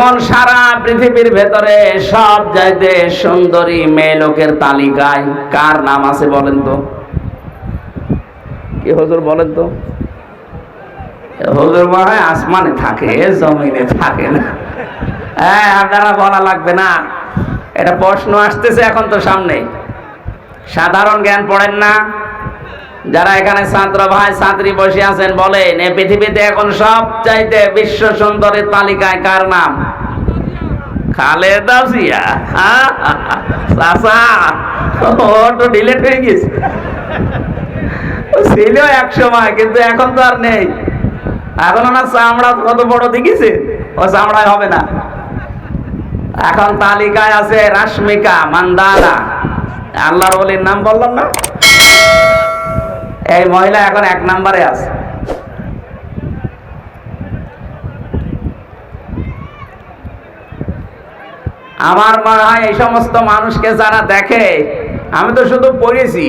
এখন সারা পৃথিবীর ভেতরে সব চাইতে সুন্দরী মেয়ে লোকের তালিকায় কার নাম আছে বলেন তো? কি হুজুর বলেন তো? হুজুর মনে আসমানে থাকে জমিনে থাকে না। হ্যাঁ আপনারা বলা লাগবে না। এটা প্রশ্ন আসতেছে এখন তো সামনে। সাধারণ জ্ঞান পড়েন না। যারা এখানে ছাত্র ভাই, ছাত্রী বসে আছেন, বলেন এই পৃথিবীতে এখন সব চাইতে বিশ্ব সুন্দরের তালিকায় কার নাম? খালেদা জিয়া। ও তো ডিলেট হয়ে গেছে। ছিল এক সময় কিন্তু এখন তো আর নেই। এখন ওনার চামড়া কত বড় দেখিছে? ও চামড়ায় হবে না। এখন তালিকায় আছে রাশ্মিকা মান্দানা। আল্লাহর বলির নাম বললাম না? এই মহিলা এখন এক নম্বরে আছে। আমার মনে হয় এই সমস্ত মানুষকে যারা দেখে, আমি তো শুধু পড়েছি,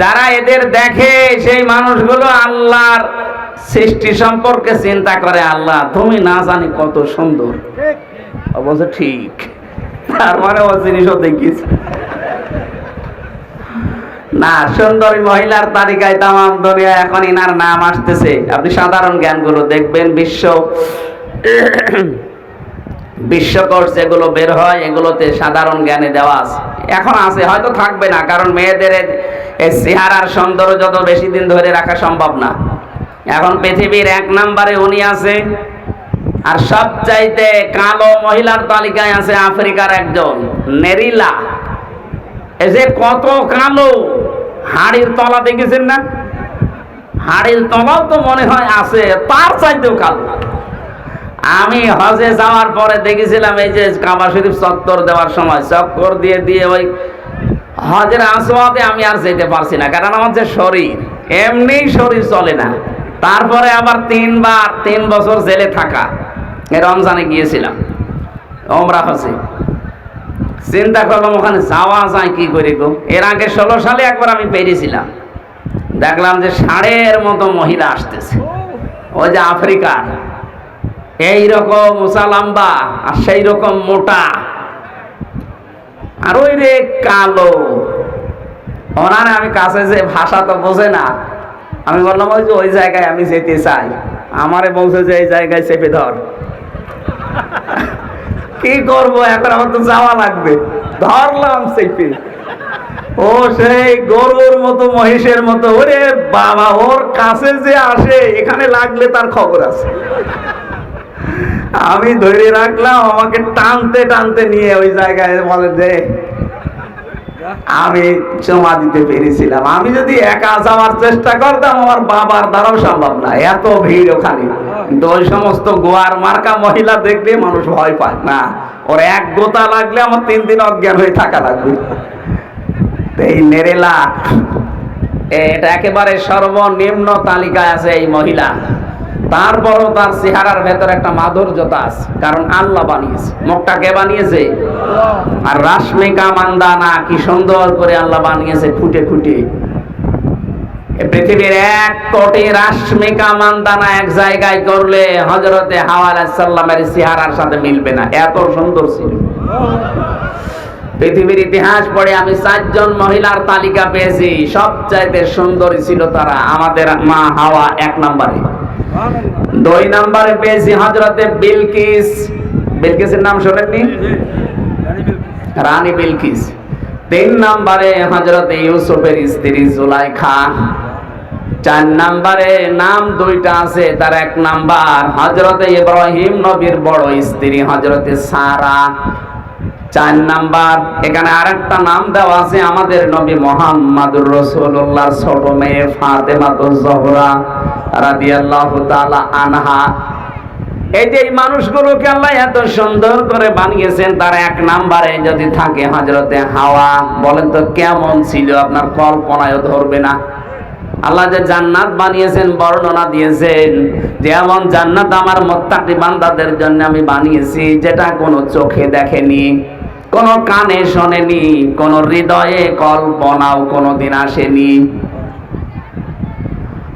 যারা এদের দেখে সেই মানুষগুলো আল্লাহর সৃষ্টি সম্পর্কে চিন্তা করে, আল্লাহ, তুমি না জানি কত সুন্দর। অবশ্য ঠিক তার মানে ও জিনিসও দেখিস না, সুন্দরী মহিলার তালিকায় তামাম দুনিয়া এখন ইনার নাম আসতেছে। আপনি সাধারণ জ্ঞানগুলো দেখবেন, বিশ্ব বিশ্বকোষ যেগুলো বের হয়, এগুলোতে সাধারণ জ্ঞানে দেওয়া আছে। এখন আছে, হয়তো থাকবে না, কারণ মেয়েদের চেহারার সৌন্দর্য যত বেশি দিন ধরে রাখা সম্ভব না। এখন পৃথিবীর এক নম্বরে উনি আছে, আর সবচাইতে কালো মহিলার তালিকায় আছে আফ্রিকার একজন, নেরিলা। এই যে কত কালো, হাড়ির তলা দেখেছেন না? হাড়ির তলাও তো মনে হয় আছে, তার চাইতেও কালো। আমি হজে যাওয়ার পরে দেখেছিলাম এই যে কাবা শরীফ চত্বর দেওয়ার সময়, চক্কর দিয়ে দিয়ে ওই হজের আসোয়াতে আমি আর যেতে পারছি না, কারণ আমার যে শরীর এমনি শরীর চলে না। তারপরে আবার তিনবার, তিন বছর জেলে থাকা রমজানে গিয়েছিলাম, ওমরা হজে। চিন্তা করলাম, ওখানে যাওয়া যায় কি করে গো? এর আগে ষোলো সালে একবার আমি পেরেছিলাম দেখলাম যে ষাঁড়ের মতো মহিলা আসতেছে, ওই যে আফ্রিকার। এই রকম উঁচা লম্বা আর সেই রকম মোটা। আর ওই রে কালো। ওনারে আমি কাছে যে ভাষা তো বোঝে না, আমি বললাম, ওই যে ওই জায়গায় আমি যেতে চাই। আমারে বলছে যে এই জায়গায় চেপে ধর। কি করব, এখন আমার তো যাওয়া লাগবে। ধরলাম চেপে। ও সেই গরুর মতো, মহিষের মতো, ওরে বাবা, ওর কাছে যে আসে, এখানে লাগলে তার খবর আছে। আমি ধরে রাখলাম, আমাকে টানতে টানতে নিয়ে ওই জায়গায় বলে যে আমি জমা দিতে পেরেছিলাম। আমি যদি একা যাওয়ার চেষ্টা করতাম, আমার বাবার দ্বারাও সম্ভব না। এত ভিড় ওখানে। কিন্তু ওই সমস্ত গোয়ার মার্কা মহিলা দেখলে মানুষ ভয় পায়, না, ওর এক গোতা লাগলে আমার তিন দিন অজ্ঞান হয়ে থাকা লাগবে। এই নেরেলা এটা একেবারে সর্বনিম্ন তালিকায় আছে এই মহিলা। তারপরও তার চেহারার ভেতর একটা মাধুর্যতা আছে, কারণ আল্লাহ বানিয়েছে। মুখটা কে বানিয়েছে? আর রাশমিকা মান্দানা কি সুন্দর করে আল্লাহ বানিয়েছে ফুটে ফুটে। পৃথিবীর এক কোটি মান্দানা এক জায়গায় করলে হজরতে চেহারার সাথে মিলবে না। এত সুন্দর ছিল। পৃথিবীর ইতিহাস পড়ে আমি চারজন মহিলার তালিকা পেয়েছি, সবচাইতে সুন্দরী ছিল তারা, আমাদের মা হাওয়া এক নম্বরে। দুই নম্বরে পেয়েছি বিলকিস। বিলকিসের নাম শোনেননি? রানী বিলকিস। তিন ইউসুফের স্ত্রী জুলাইখা। চার নম্বরে নাম দুইটা আছে, তার এক নাম্বার হজরতে ইব্রাহিম নবীর বড় স্ত্রী হজরতে সারা। চার নাম্বার, এখানে আরেকটা নাম দেওয়া আছে আমাদের নবী মোহাম্মদুর রসুল্লাহ ছোট মেয়ে ফাতেমাতুজ জহরা রাদিয়াল্লাহু আনহা। এই যে মানুষগুলোকে আল্লাহ এত সুন্দর করে বানিয়েছেন, তার এক নাম্বারে যদি থাকে হজরতে হাওয়া, বলেন তো কেমন ছিল? আপনার ধরবে না। আল্লাহ যে জান্নাত বানিয়েছেন, বর্ণনা দিয়েছেন জান্নাত আমার মোত্তাকি বান্দাদের জন্য আমি বানিয়েছি, যেটা কোনো চোখে দেখেনি, কোনো কানে শোনেনি, কোনো হৃদয়ে কল্পনাও কোনোদিন আসেনি। ও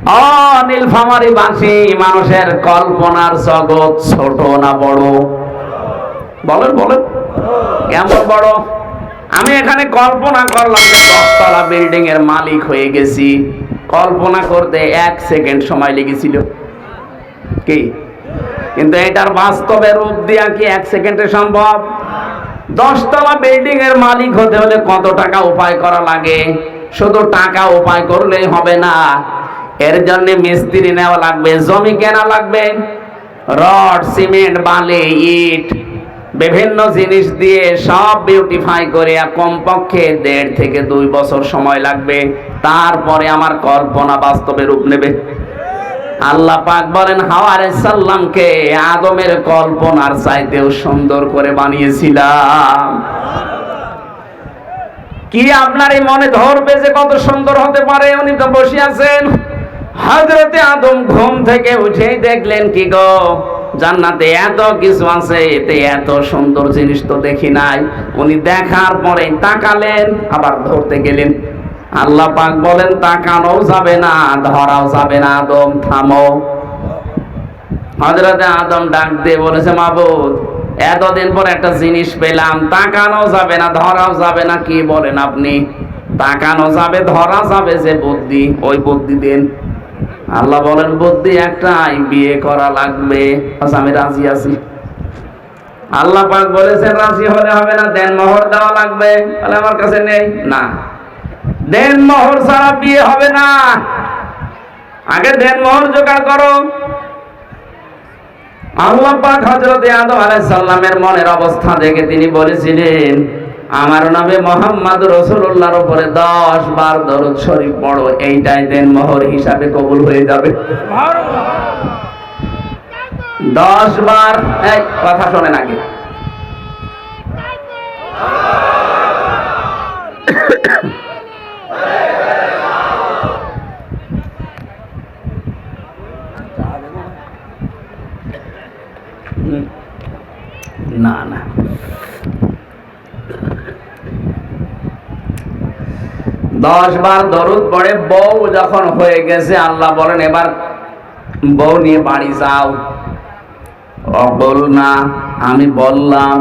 নীলফামারি বাসী মানুষের কল্পনার জগৎ ছোট না বড়? বলেন বলেন। কেমন বড়? আমি এখানে কল্পনা করলাম যে দশতলা বিল্ডিং এর মালিক হয়ে গেছি। কল্পনা করতে এক সেকেন্ড সময় লেগেছিল। কি? কিন্তু এটার বাস্তবে রূপ দেওয়া কি এক সেকেন্ডে সম্ভব? দশতলা বিল্ডিং এর মালিক হতে হলে কত টাকা উপায় করা লাগে? শুধু টাকা উপায় করলেই হবে না। এর জন্য মিস্ত্রি নেওয়া লাগবে, জমি কেনা লাগবে। রড, সিমেন্ট, বালি, ইট, বিভিন্ন জিনিস দিয়ে সব বিউটিফাই করে কমপক্ষে দেড় থেকে দুই বছর সময় লাগবে। তারপরে আমার কল্পনা বাস্তবে রূপ নেবে। আল্লাহ পাক বলেন হাওয়ারে সাল্লামকে আদমের কল্পনার চাইতেও সুন্দর করে বানিয়েছিলাম। কি আপনার এই মনে ধরবে যে কত সুন্দর হতে পারে? উনি তো বসে আছেন। হজরতে আদম ঘুম থেকে উঠেই দেখলেন, কি গো? জান্নাতে এত কিছু আছে, এতে এত সুন্দর জিনিস তো দেখি নাই। উনি দেখার পরে তাকালেন, আবার ধরতে গেলেন। আল্লাহ পাক বলেন তাকানো যাবে না, ধরাও যাবে না, আদম, থামো। হজরতে আদম ডাক দিয়ে বলেছে, মাবুদ, এতদিন পর একটা জিনিস পেলাম তাকানো যাবে না, ধরাও যাবে না, কি বলেন আপনি? তাকানো যাবে, ধরা যাবে যে বুদ্ধি, ওই বুদ্ধি দেন। আল্লাহ বলেন, বুদ্ধি একটাই বিয়ে করা লাগবে। আচ্ছা আমি রাজি আছি। আল্লাহ পাক বলেছেন, রাজি হলে হবে না, দেন মোহর দেওয়া লাগবে। তাহলে আমার কাছে নেই? না। দেন মোহর ছাড়া বিয়ে হবে না। আগে দেন মোহর জোগাড় করো। আল্লাহ পাক হযরতে আদম আলাইহিস সালামের মনের অবস্থা দেখে তিনি বলেছিলেন আমার নামে মোহাম্মদ রসুল্লাহর উপরে দশ বার দরদ শরীফ পড়ো, এইটাই দেন মোহর হিসাবে কবুল হয়ে যাবে। দশ বার কথা শোনেন আগে হুম। না না দশ বার দরুদ পড়ে বউ যখন হয়ে গেছে, আল্লাহ বলেন, এবার বউ নিয়ে বাড়ি যাও। বল না, আমি বললাম,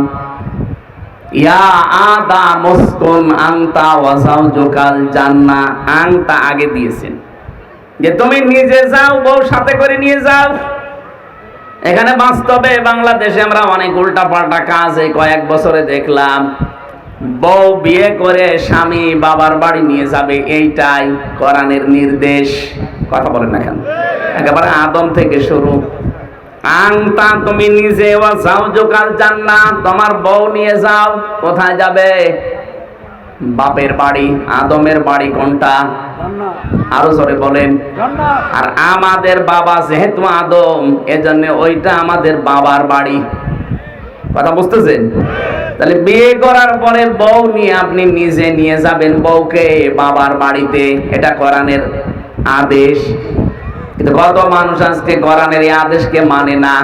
ইয়া আদা মুসকুন আংতা ওয়াসাও জোকাল জান্না। আংতা আগে দিয়েছেন, যে তুমি নিজে যাও, বউ সাথে করে নিয়ে যাও। এখানে বাস্তবে বাংলাদেশে আমরা অনেক উল্টা পাল্টা কাজ এই কয়েক বছরে দেখলাম। বউ বিয়ে করে স্বামী বাবার বাড়ি নিয়ে যাবে, এইটাই কোরআনের নির্দেশ। কথা বলেন না কেন? একেবারে আদম থেকে শুরু। আংতা, তুমি নিজে তোমার বউ নিয়ে যাও। কোথায় যাবে? বাপের বাড়ি। আদমের বাড়ি কোনটা? আরও জোরে বলেন। আর আমাদের বাবা যেহেতু আদম, এজন্য ওইটা আমাদের বাবার বাড়ি। কথা বুঝতেছেন? তাহলে বিয়ে করার পরে বউ নিয়ে আপনি নিজে নিয়ে যাবেন বউকে বাবার বাড়িতে। এটা কোরআনের আদেশ। কিন্তু কত মানুষ আজকে কোরআনের এই আদেশকে মানে না।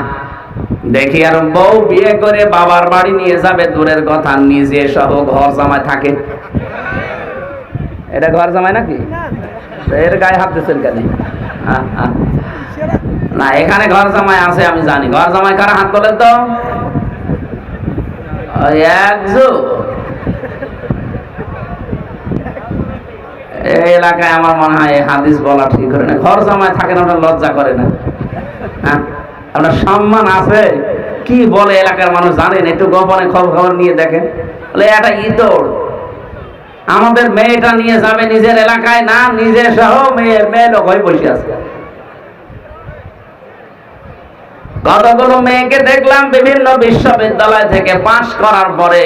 দেখি আর বউ বিয়ে করে বাবার বাড়ি নিয়ে যাবে দূরের কথা নিজে সহ ঘর জামায় থাকে। এটা ঘর জামাই নাকি? এর গায়ে হাত দিচ্ছেন কেন। না এখানে ঘর জামাই আছে আমি জানি। ঘর জামাই কারা হাত তোলেন তো? এলাকায় আমার মনে হয় হাদিস বলা ঠিক করে না। ঘর ওটা লজ্জা করে না। হ্যাঁ? আপনার সম্মান আছে? কি বলে এলাকার মানুষ জানেন? একটু গোপনে খবর খবর নিয়ে দেখেন। বলে, এটা ইতর। আমাদের মেয়েটা নিয়ে যাবে নিজের এলাকায়, না নিজে সহ মেয়ে মেয়ে লোক হয়ে বসে আছে। কতগুলো মেয়েকে দেখলাম বিভিন্ন বিশ্ববিদ্যালয় থেকে পাশ করার পরে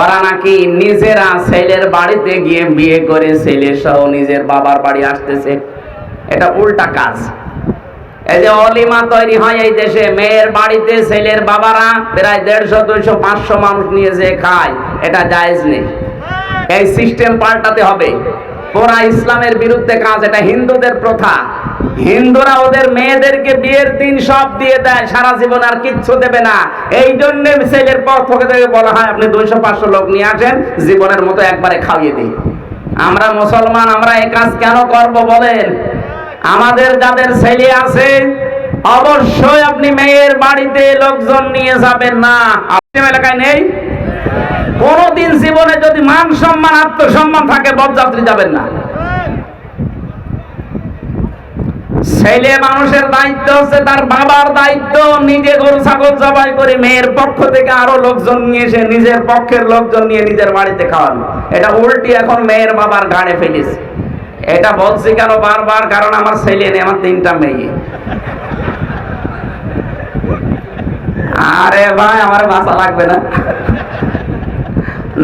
ওরা নাকি নিজেরা ছেলের বাড়িতে গিয়ে বিয়ে করে ছেলে সহ নিজের বাবার বাড়ি আসতেছে। এটা উল্টা কাজ। এই যে অলিমা তৈরি হয় এই দেশে, মেয়ের বাড়িতে ছেলের বাবারা প্রায় দেড়শো, দুইশো, পাঁচশো মানুষ নিয়ে যে খায়, এটা জায়েজ নেই। এই সিস্টেম পাল্টাতে হবে। পুরা ইসলামের বিরুদ্ধে কাজ, এটা হিন্দুদের প্রথা। হিন্দুরা ওদের মেয়েদেরকে বিয়ের দিন সব দিয়ে দেয়, সারা জীবন আর কিচ্ছু দেবে না। এই জন্য ছেলের পক্ষ থেকে বলা হয়, আপনি দুইশো পাঁচশো লোক নিয়ে আসেন, জীবনের মতো একবারে খাইয়ে দিই আমরা মুসলমান, আমরা এই কাজ কেন করব বলেন? আমাদের যাদের ছেলে আছে, অবশ্যই আপনি মেয়ের বাড়িতে লোকজন নিয়ে যাবেন না। আপনি এলাকায় নেই? কোনদিন জীবনে যদি মান সম্মান, আত্মসম্মান থাকে বরযাত্রী যাবেন না। ছেলে মানুষের দায়িত্ব হচ্ছে তার বাবার দায়িত্ব। নিজে গরু, ছাগল জবাই করে মেয়ের পক্ষ থেকে আরও লোকজন নিয়ে এসে নিজের পক্ষের লোকজন নিয়ে নিজের বাড়িতে খাওয়ানো। এটা উল্টি এখন মেয়ের বাবার গাড়ে ফেলিস এটা বলছি কেন বারবার? কারণ আমার ছেলে নেই, আমার তিনটা মেয়ে। আরে ভাই, আমার বাসা লাগবে না।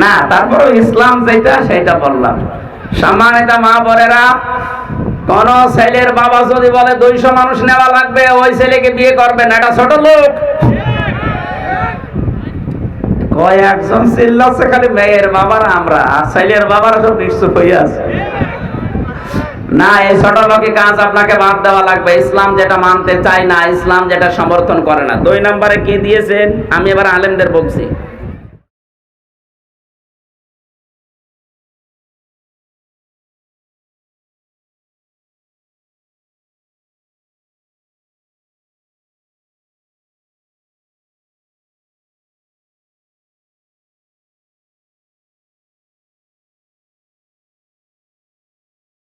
না তারপর ইসলাম যেটা, সেটা বললাম। সম্মানিত মা বোনেরা কোন ছেলের বাবা যদি বলে দুইশো মানুষ নেওয়া লাগবে, ওই ছেলেকে বিয়ে করবেন এটা ছোট লোক। চিল্লাচ্ছে খালি, মেয়ের বাবার আমরা, আর ছেলের বাবার সব নিশ্চুপ না, এই ছোট লোকে কাজ আপনাকে বাদ দেওয়া লাগবে। ইসলাম যেটা মানতে চায় না, ইসলাম যেটা সমর্থন করে না। দুই নম্বরে কি দিয়েছেন? আমি এবার আলেমদের বলছি।